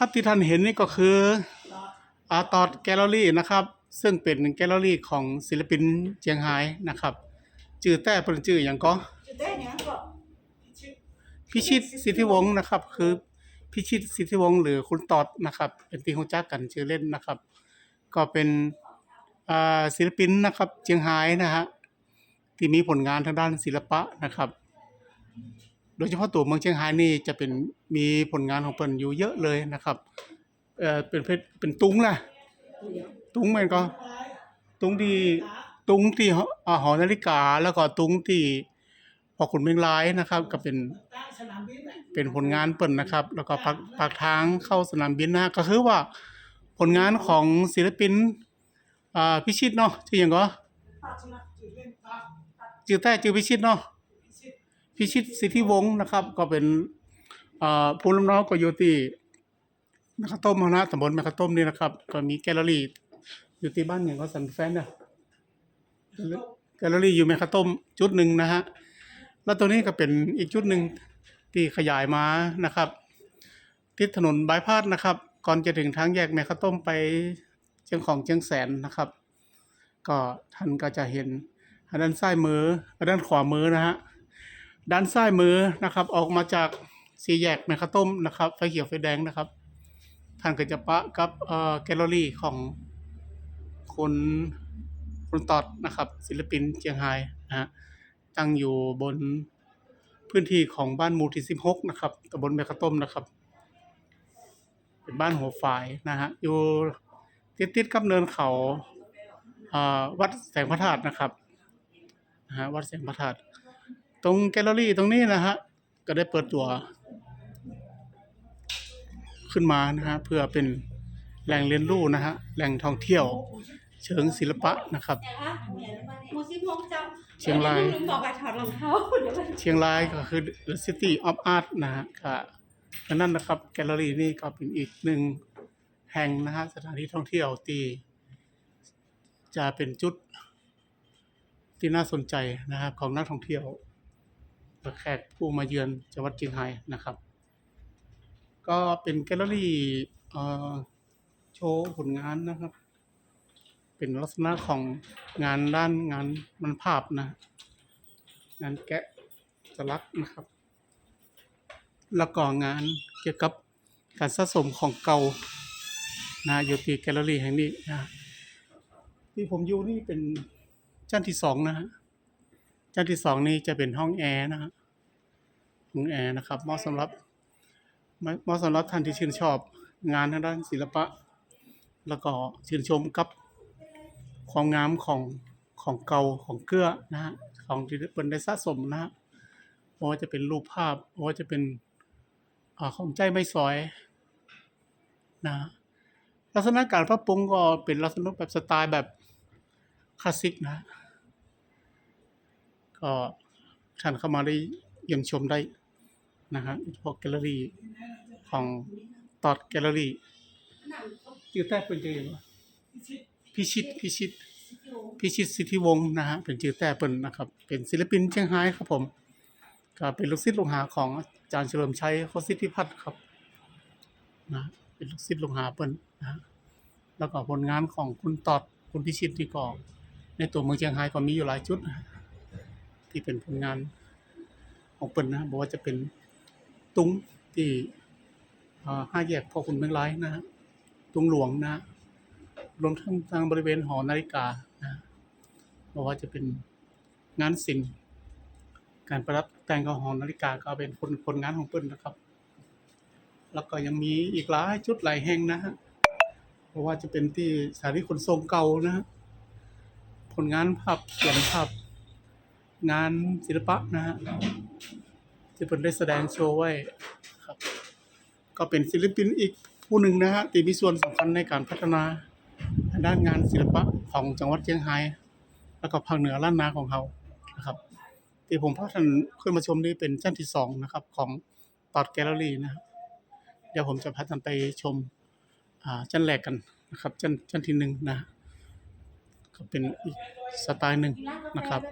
ครับที่ท่านเห็นนี่ก็คืออาตอดแกลเลอรี่นะครับ ซึ่งเป็นแกลเลอรี่ของศิลปินเจียงไฮ้นะครับจื่อแต่เป็นจื่ออย่างก็จะได้เนี้ยก็พิชิตสิทธิวงศ์นะครับ คือพิชิตสิทธิวงศ์หรือคุณตอดนะครับ เป็นที่รู้จักกันชื่อเล่นนะครับ ก็เป็นอ่าศิลปินนะครับเจียงไฮ้นะฮะที่มีผลงานทางด้านศิลปะนะครับ โดยเฉพาะตัวเมืองเชียงไฮ้นี่จะเป็นมีผลงานของเพิ่นอยู่เยอะเลยนะครับเอ่อเป็นเพชรเป็นตุงล่ะ ตุงแม่นก็ ตุงที่ตุงที่หออ่าหอนาฬิกา แล้วก็ตุงที่พอขุนเมงลายนะครับ ก็เป็นตั้งสนามบินน่ะเป็นผลงานเปิ่นนะครับ แล้วก็ปักปากทางเข้าสนามบินนะฮะก็คือว่าผลงานของศิลปินอ่าพิชิตเนาะชื่อหยังก็ปักสนามจุดเล่นปักปักชื่อแต่ชื่อพิชิตเนาะ พิชิตพิตสิทธิวงศ์นะครับ ก็เป็นผู้รับน้องก็อยู่ที่แมคคาต้มนะตำบลแมคคาต้มนี่นะครับ ก็มีแกลเลอรี่อยู่ที่บ้านอย่างก็สันแฟนเนี่ยแกลเลอรี่อยู่แมคคาต้มจุดหนึ่งนะฮะแล้วตัวนี้ก็เป็นอีกจุดหนึ่งที่ขยายมานะครับทิศถนนบายพาสนะครับ ก่อนจะถึงทางแยกแมคคาต้มไปเชียงของเชียงแสนนะครับ ก็ท่านก็จะเห็นด้านซ้ายมือด้านขวามือนะฮะ ด้านซ้ายมือนะครับ ออกมาจากสี่แยกแมคคาต้มนะครับไฟเขียวไฟแดงนะครับ ท่านก็จะปะกับเอ่อแกลเลอรี่ของคนคนตอดนะครับ ศิลปินเจียงไฮ้นะฮะตั้งอยู่บนพื้นที่ของบ้านหมู่ที่ 16 นะครับตำบลแมคคาต้มนะครับ เป็นบ้านหัวฝ่ายนะฮะอยู่ติดติดๆกับเนินเขาอ่าวัดแสงพระธาตุนะครับนะฮะวัดแสงพระธาตุ ตรงแกลเลอรี่ตรงนี้นะฮะ ก็ได้เปิดตัว ขึ้นมานะฮะ เพื่อเป็นแหล่งเรียนรู้นะฮะ แหล่งท่องเที่ยว เชิงศิลปะนะครับ มูสิบโมงเจ้าเชียงรายลุงบอกว่าถอดรองเท้าเดี๋ยวมันเชียงรายก็คือ The City of Art นะฮะก็ดังนั้นนะครับแกลเลอรี่นี่ก็เป็นอีกหนึ่งแห่งนะฮะสถานที่ท่องเที่ยวที่จะเป็นจุดที่น่าสนใจนะครับของนักท่องเที่ยว แขกผู้มาเยือนจังหวัดเชียงรายนะครับ ก็เป็นแกลเลอรี่โชว์ผลงานนะครับ เป็นลักษณะของงานด้านงานมันภาพนะ งานแกะสลักนะครับ แล้วก็งานเกี่ยวกับการสะสมของเก่านะอยู่ที่แกลเลอรี่แห่งนี้นะที่ผมอยู่นี่เป็นชั้นที่สองนะฮะ ชั้นที่สองนี่จะเป็นห้องแอร์นะฮะห้องแอร์นะครับเหมาะสำหรับเหมาะสำหรับท่านที่ชื่นชอบงานทางด้านศิลปะ แล้วก็ชื่นชมกับความงามของของเก่าของเกลือนะฮะของที่เป็นได้สะสมนะฮะว่าจะเป็นรูปภาพว่าจะเป็นอของใจไม่สอยนะลักษณะการปรับปรุงก็เป็นลักษณะแบบสไตล์แบบคลาสสิกนะ ก็ท่านเข้ามาได้เยี่ยมชมได้นะฮะพวกแกลเลอรี่ของตอดแกลเลอรี่ชื่อแท้เป็นชื่ออะไรวะพิชิตพิชิตพิชิตพิชิตสิทธิวงศ์นะฮะเป็นชื่อแต่เปิ่นนะครับ เป็นศิลปินเชียงไฮ้ครับผมก็เป็นลูกศิษย์ลูกหาของอาจารย์เฉลิมชัยโคสิทธิพัฒน์ครับนะเป็นลูกศิษย์ลูกหาเปิ่นนะฮะแล้วก็ผลงานของคุณตอดคุณพิชิตนี่ก็ในตัวเมืองเชียงไฮ้ก็มีอยู่หลายจุดนะ ที่เป็นผลงานของเปิ่นนะบอกว่าจะเป็นตุ้งที่ห้าแยกพ่อคุณเมืองไร้นะฮะตุ้งหลวงนะฮะรวมทั้งทางบริเวณหอนาฬิกานะบอกว่าจะเป็นงานศิลป์การประดับแต่งของหอนาฬิกาก็เป็นผลผลงานของเปิ้นนะครับ แล้วก็ยังมีอีกหลายจุดหลายแห่งนะฮะเพราะว่าจะเป็นที่สถานีขนส่งเก่านะฮะผลงานภาพเขียนภาพ งานศิลปะนะฮะที่เพิ่นได้แสดงโชว์ไว้ครับ ก็เป็นศิลปินอีกผู้หนึ่งนะฮะที่มีส่วนสำคัญในการพัฒนาด้านงานศิลปะของจังหวัดเชียงรายแล้วก็ภาคเหนือล้านนาของเรานะครับ ที่ผมพาท่านขึ้นมาชมนี่เป็นชั้นที่สองนะครับ ของตอดแกลเลอรี่นะครับเดี๋ยวผมจะพาท่านไปชมอ่าชั้นแรกกันนะครับชั้นชั้นที่หนึ่งนะก็เป็นอีกสไตล์หนึ่งนะครับ